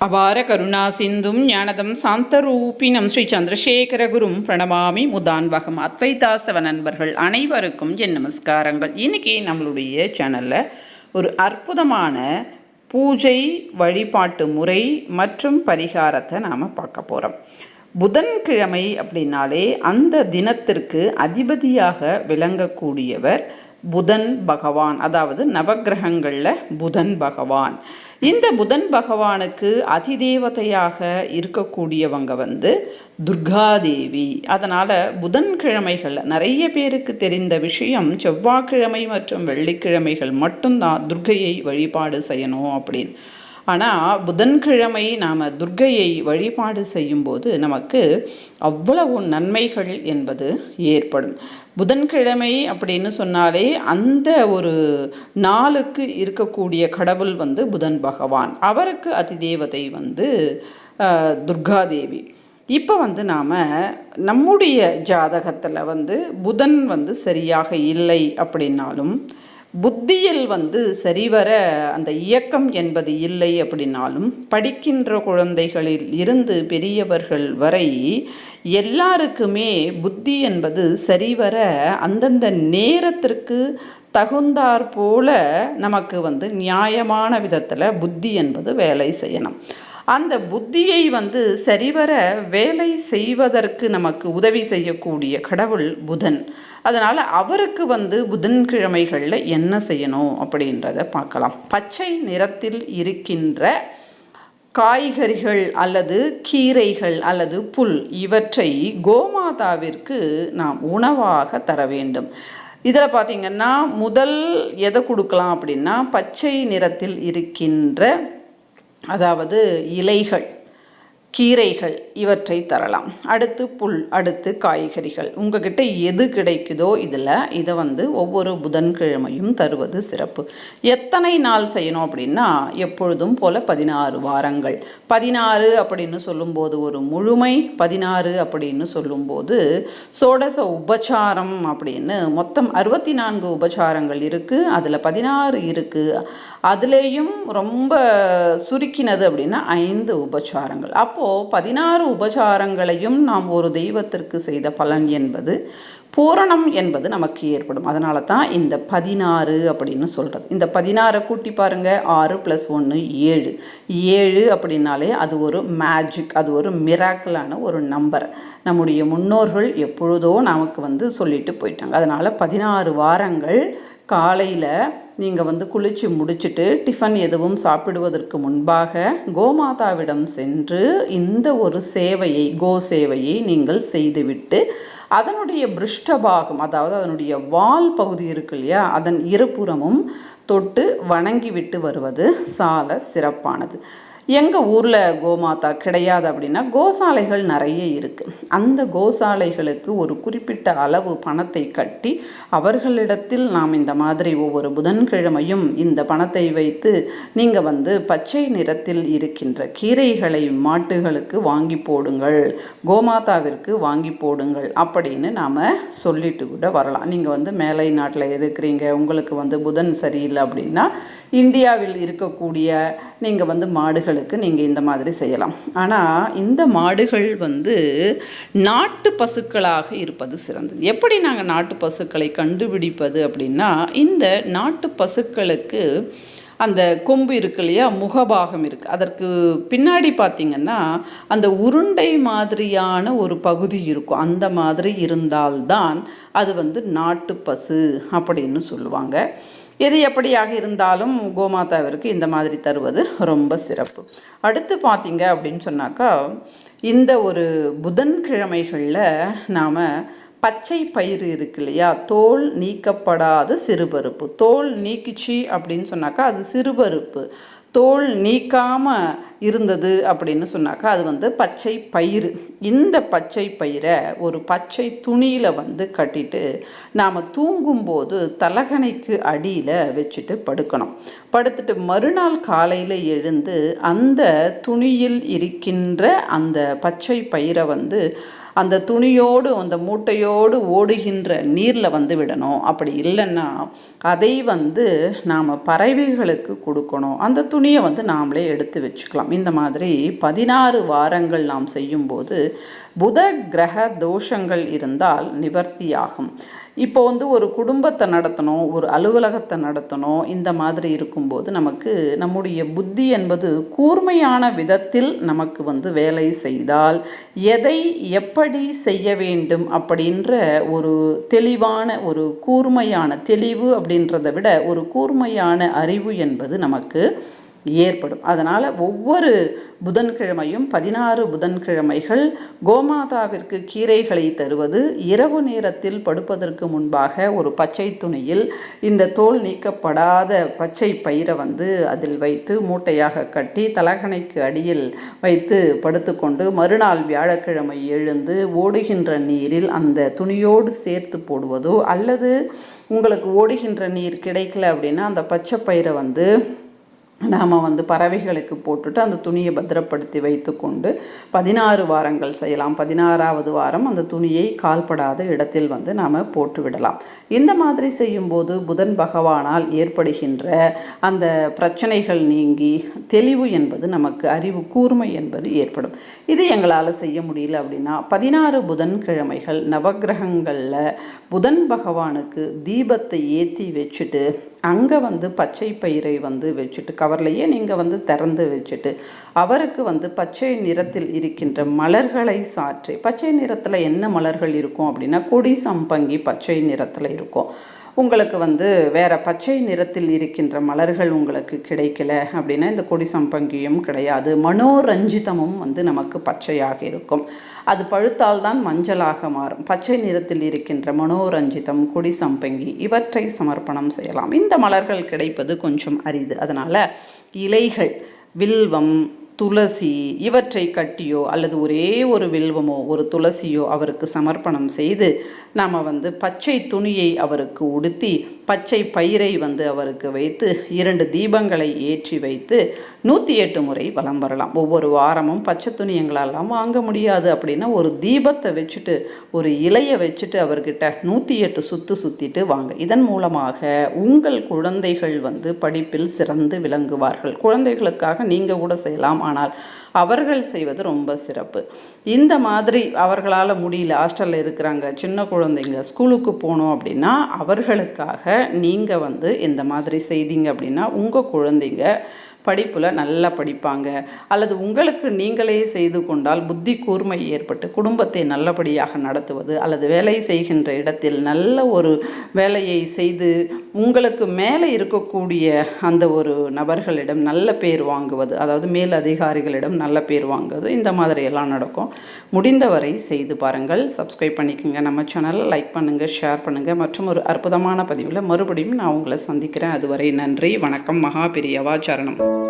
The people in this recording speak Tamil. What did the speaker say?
அபார கருணா சிந்தும் ஞானதம் சாந்தரூபினம் ஸ்ரீ சந்திரசேகரகுரும் பிரணமாமி முதான்வகம் அத்வைதாசவ நண்பர்கள் அனைவருக்கும் என் நமஸ்காரங்கள். இன்றைக்கி நம்மளுடைய சேனலில் ஒரு அற்புதமான பூஜை வழிபாட்டு முறை மற்றும் பரிகாரத்தை நாம் பார்க்க போகிறோம் புதன்கிழமை அப்படின்னாலே அந்த தினத்திற்கு அதிபதியாக விளங்கக்கூடியவர் புதன் பகவான் அதாவது நவக்கிரகங்களில் புதன் பகவான். இந்த புதன் பகவானுக்கு அதிதேவதையாக இருக்கக்கூடியவங்க வந்து துர்காதேவி. அதனால் புதன்கிழமைகள் நிறைய பேருக்கு தெரிந்த விஷயம் செவ்வாய்க்கிழமை மற்றும் வெள்ளிக்கிழமைகள் மட்டும்தான் துர்கையை வழிபாடு செய்யணும் அப்படின்னு. ஆனால் புதன்கிழமை நாம் துர்க்கையை வழிபாடு செய்யும்போது நமக்கு அவ்வளவு நன்மைகள் என்பது ஏற்படும். புதன்கிழமை அப்படின்னு சொன்னாலே அந்த ஒரு நாளுக்கு இருக்கக்கூடிய கடவுள் வந்து புதன் பகவான். அவருக்கு அதிதேவதை வந்து துர்காதேவி. இப்போ வந்து நாம் நம்முடைய ஜாதகத்தில் வந்து புதன் வந்து சரியாக இல்லை அப்படின்னாலும் புத்தியில் வந்து சரிவர அந்த இயக்கம் என்பது இல்லை அப்படின்னாலும் படிக்கின்ற குழந்தைகளில் இருந்து பெரியவர்கள் வரை எல்லாருக்குமே புத்தி என்பது சரிவர அந்தந்த நேரத்திற்கு தகுந்தாற் போல நமக்கு வந்து நியாயமான விதத்தில் புத்தி என்பது வேலை செய்யணும். அந்த புத்தியை வந்து சரிவர வேலை செய்வதற்கு நமக்கு உதவி செய்யக்கூடிய கடவுள் புதன். அதனால் அவருக்கு வந்து புதன்கிழமைகளில் என்ன செய்யணும் அப்படின்றத பார்க்கலாம். பச்சை நிறத்தில் இருக்கின்ற காய்கறிகள் அல்லது கீரைகள் அல்லது புல் இவற்றை கோமாதாவிற்கு நாம் உணவாக தர வேண்டும். இதில் பார்த்திங்கன்னா முதல் எதை கொடுக்கலாம் அப்படின்னா பச்சை நிறத்தில் இருக்கின்ற அதாவது இலைகள். கீரைகள் இவற்றை தரலாம். அடுத்து புல் அடுத்து காய்கறிகள். உங்ககிட்ட எது கிடைக்குதோ இதில் இதை வந்து ஒவ்வொரு புதன்கிழமையும் தருவது சிறப்பு. எத்தனை நாள் செய்யணும் அப்படின்னா எப்பொழுதும் போல் பதினாறு வாரங்கள். பதினாறு அப்படின்னு சொல்லும்போது ஒரு முழுமை பதினாறு அப்படின்னு சொல்லும்போது சோடச உபச்சாரம் அப்படின்னு மொத்தம் அறுபத்தி நான்கு உபச்சாரங்கள் இருக்குது அதில் பதினாறு இருக்குது அதுலேயும் ரொம்ப சுருக்கினது அப்படின்னா ஐந்து உபச்சாரங்கள். அப்போது பதினாறு உபச்சாரங்களையும் நாம் ஒரு தெய்வத்திற்கு செய்த பலன் என்பது பூரணம் என்பது நமக்கு ஏற்படும். அதனால தான் இந்த பதினாறு அப்படின்னு சொல்கிறது இந்த பதினாறை கூட்டி பாருங்கள் ஆறு ப்ளஸ் ஒன்று ஏழு. ஏழு அப்படின்னாலே அது ஒரு மேஜிக் அது ஒரு மிராக்கிளான ஒரு நம்பர் நம்முடைய முன்னோர்கள் எப்பொழுதோ நமக்கு வந்து சொல்லிட்டு போயிட்டாங்க. அதனால் பதினாறு வாரங்கள் காலையில் நீங்கள் வந்து குளித்து முடிச்சுட்டு டிஃபன் எதுவும் சாப்பிடுவதற்கு முன்பாக கோமாதாவிடம் சென்று இந்த ஒரு சேவையை கோ சேவையை நீங்கள் செய்துவிட்டு அதனுடைய பிருஷ்டபாகம் அதாவது அதனுடைய வால் பகுதி இருக்கு இல்லையா அதன் இருபுறமும் தொட்டு வணங்கிவிட்டு வருவது சால சிறப்பானது. எங்கள் ஊரில் கோமாதா கிடையாது அப்படின்னா கோசாலைகள் நிறைய இருக்குது அந்த கோசாலைகளுக்கு ஒரு குறிப்பிட்ட அளவு பணத்தை கட்டி அவர்களிடத்தில் நாம் இந்த மாதிரி ஒவ்வொரு புதன்கிழமையும் இந்த பணத்தை வைத்து நீங்கள் வந்து பச்சை நிறத்தில் இருக்கின்ற கீரைகளை மாட்டுகளுக்கு வாங்கி போடுங்கள் கோமாதாவிற்கு வாங்கி போடுங்கள் அப்படின்னு நாம் சொல்லிட்டு கூட வரலாம். நீங்கள் வந்து மேலை நாட்டில் இருக்கிறீங்க உங்களுக்கு வந்து புதன் சரியில்லை அப்படின்னா இந்தியாவில் இருக்கக்கூடிய நீங்கள் வந்து மாடுகள் மாடுகளுக்கு நீங்கள் இந்த மாதிரி செய்யலாம். ஆனால் இந்த மாடுகள் வந்து நாட்டு பசுக்களாக இருப்பது சிறந்தது. எப்படி நாங்கள் நாட்டு பசுக்களை கண்டுபிடிப்பது அப்படின்னா இந்த நாட்டு பசுக்களுக்கு அந்த கொம்பு இருக்கு இல்லையா முகபாகம் இருக்குது அதற்கு பின்னாடி பார்த்திங்கன்னா அந்த உருண்டை மாதிரியான ஒரு பகுதி இருக்கும். அந்த மாதிரி இருந்தால்தான் அது வந்து நாட்டு பசு அப்படின்னு சொல்லுவாங்க. எது எப்படியாக இருந்தாலும் கோமாதாவிற்கு இந்த மாதிரி தருவது ரொம்ப சிறப்பு. அடுத்து பார்த்தீங்க அப்படின்னு சொன்னாக்கா இந்த ஒரு புதன்கிழமைகளில் நாம் பச்சை பயிறு இருக்கு இல்லையா? தோல் நீக்கப்படாத சிறுபருப்பு. தோல் நீக்கிச்சு அப்படின்னு சொன்னாக்கா அது சிறுபருப்பு. தோல் நீக்காமல் இருந்தது அப்படின்னு சொன்னாக்கா அது வந்து பச்சை பயிறு. இந்த பச்சை பயிரை ஒரு பச்சை துணியில் வந்து கட்டிட்டு நாம் தூங்கும்போது தலகணைக்கு அடியில் வச்சுட்டு படுக்கணும். படுத்துட்டு மறுநாள் காலையில் எழுந்து அந்த துணியில் இருக்கின்ற அந்த பச்சை பயிரை வந்து அந்த துணியோடு அந்த மூட்டையோடு ஓடுகின்ற நீரில் வந்து விடணும். அப்படி இல்லைன்னா அதை வந்து நாம் பறவைகளுக்கு கொடுக்கணும். அந்த துணியை வந்து நாமளே எடுத்து வச்சுக்கலாம். இந்த மாதிரி பதினாறு வாரங்கள் நாம் செய்யும்போது புத கிரக தோஷங்கள் இருந்தால் நிவர்த்தியாகும். இப்போ வந்து ஒரு குடும்பத்தை நடத்தணும் ஒரு அலுவலகத்தை நடத்தணும் இந்த மாதிரி இருக்கும்போது நமக்கு நம்முடைய புத்தி என்பது கூர்மையான விதத்தில் நமக்கு வந்து வேலை செய்தால் எதை எப்படி செய்ய வேண்டும் அப்படின்ற ஒரு தெளிவான ஒரு கூர்மையான தெளிவு அப்படின்றத விட ஒரு கூர்மையான அறிவு என்பது நமக்கு ஏற்படும். அதனால் ஒவ்வொரு புதன்கிழமையும் பதினாறு புதன்கிழமைகள் கோமாதாவிற்கு கீரைகளை தருவது இரவு நேரத்தில் படுப்பதற்கு முன்பாக ஒரு பச்சை துணியில் இந்த தோல் நீக்கப்படாத பச்சை பயிரை வந்து அதில் வைத்து மூட்டையாக கட்டி தலகணைக்கு அடியில் வைத்து படுத்துக்கொண்டு மறுநாள் வியாழக்கிழமை எழுந்து ஓடுகின்ற நீரில் அந்த துணியோடு சேர்த்து போடுவதோ அல்லது உங்களுக்கு ஓடுகின்ற நீர் கிடைக்கல அப்படின்னா அந்த பச்சை பயிரை வந்து நாம் வந்து பறவைகளுக்கு போட்டுட்டு அந்த துணியை பத்திரப்படுத்தி வைத்துக்கொண்டு பதினாறு வாரங்கள் செய்யலாம். பதினாறாவது வாரம் அந்த துணியை கால்படாத இடத்தில் வந்து நாம் போட்டு விடலாம். இந்த மாதிரி செய்யும்போது புதன் பகவானால் ஏற்படுகின்ற அந்த பிரச்சனைகள் நீங்கி தெளிவு என்பது நமக்கு அறிவு கூர்மை என்பது ஏற்படும். இது எங்களால் செய்ய முடியல அப்படின்னா பதினாறு புதன்கிழமைகள் நவகிரகங்களில் புதன் பகவானுக்கு தீபத்தை ஏற்றி வச்சுட்டு அங்கே வந்து பச்சை பயிரை வந்து வச்சுட்டு கவர்லையே நீங்கள் வந்து திறந்து வச்சுட்டு அவருக்கு வந்து பச்சை நிறத்தில் இருக்கின்ற மலர்களை சாற்றி பச்சை நிறத்தில் என்ன மலர்கள் இருக்கும் அப்படின்னா கொடி சம்பங்கி பச்சை நிறத்தில் இருக்கும். உங்களுக்கு வந்து வேறு பச்சை நிறத்தில் இருக்கின்ற மலர்கள் உங்களுக்கு கிடைக்கல அப்படின்னா இந்த கொடி சம்பங்கியும் கிடையாது. மனோரஞ்சிதமும் வந்து நமக்கு பச்சையாக இருக்கும். அது பழுத்தால்தான் மஞ்சளாக மாறும். பச்சை நிறத்தில் இருக்கின்ற மனோரஞ்சிதம் கொடி சம்பங்கி இவற்றை சமர்ப்பணம் செய்யலாம். இந்த மலர்கள் கிடைப்பது கொஞ்சம் அரிது. அதனால் இலைகள் வில்வம் துளசி இவற்றை கட்டியோ அல்லது ஒரே ஒரு வில்வமோ ஒரு துளசியோ அவருக்கு சமர்ப்பணம் செய்து நாம் வந்து பச்சை துணியை அவருக்கு உடுத்தி பச்சை பயிரை வந்து அவருக்கு வைத்து இரண்டு தீபங்களை ஏற்றி வைத்து நூற்றி எட்டு முறை வலம் வரலாம். ஒவ்வொரு வாரமும் பச்சை துணி எங்களாலாம் வாங்க முடியாது அப்படின்னா ஒரு தீபத்தை வச்சுட்டு ஒரு இலையை வச்சுட்டு அவர்கிட்ட நூற்றி எட்டு சுற்று சுற்றிட்டு வாங்க. இதன் மூலமாக உங்கள் குழந்தைகள் வந்து படிப்பில் சிறந்து விளங்குவார்கள். குழந்தைகளுக்காக நீங்கள் கூட செய்யலாம். ஆனால் அவர்கள் செய்வது ரொம்ப சிறப்பு. இந்த மாதிரி அவர்களால் முடியல ஹாஸ்டலில் இருக்கிறாங்க சின்ன குழந்தைங்க ஸ்கூலுக்கு போகணும் அப்படின்னா அவர்களுக்காக நீங்கள் வந்து இந்த மாதிரி செய்தீங்க அப்படின்னா உங்கள் குழந்தைங்க படிப்பில் நல்லா படிப்பாங்க. அல்லது உங்களுக்கு நீங்களே செய்து கொண்டால் புத்தி கூர்மை ஏற்பட்டு குடும்பத்தை நல்லபடியாக நடத்துவது அல்லது வேலை செய்கின்ற இடத்தில் நல்ல ஒரு வேலையை செய்து உங்களுக்கு மேலே இருக்கக்கூடிய அந்த ஒரு நபர்களிடம் நல்ல பேர் வாங்குவது அதாவது மேல் அதிகாரிகளிடம் நல்ல பேர் வாங்குவது இந்த மாதிரி எல்லாம் நடக்கும். முடிந்தவரை செய்து பாருங்கள். சப்ஸ்கிரைப் பண்ணிக்கோங்க. நம்ம சேனலை லைக் பண்ணுங்கள் ஷேர் பண்ணுங்கள் மற்றும் ஒரு அற்புதமான பதிவில் மறுபடியும் நான் உங்களை சந்திக்கிறேன். அதுவரை நன்றி. வணக்கம். மகா பெரியவா சரணம்.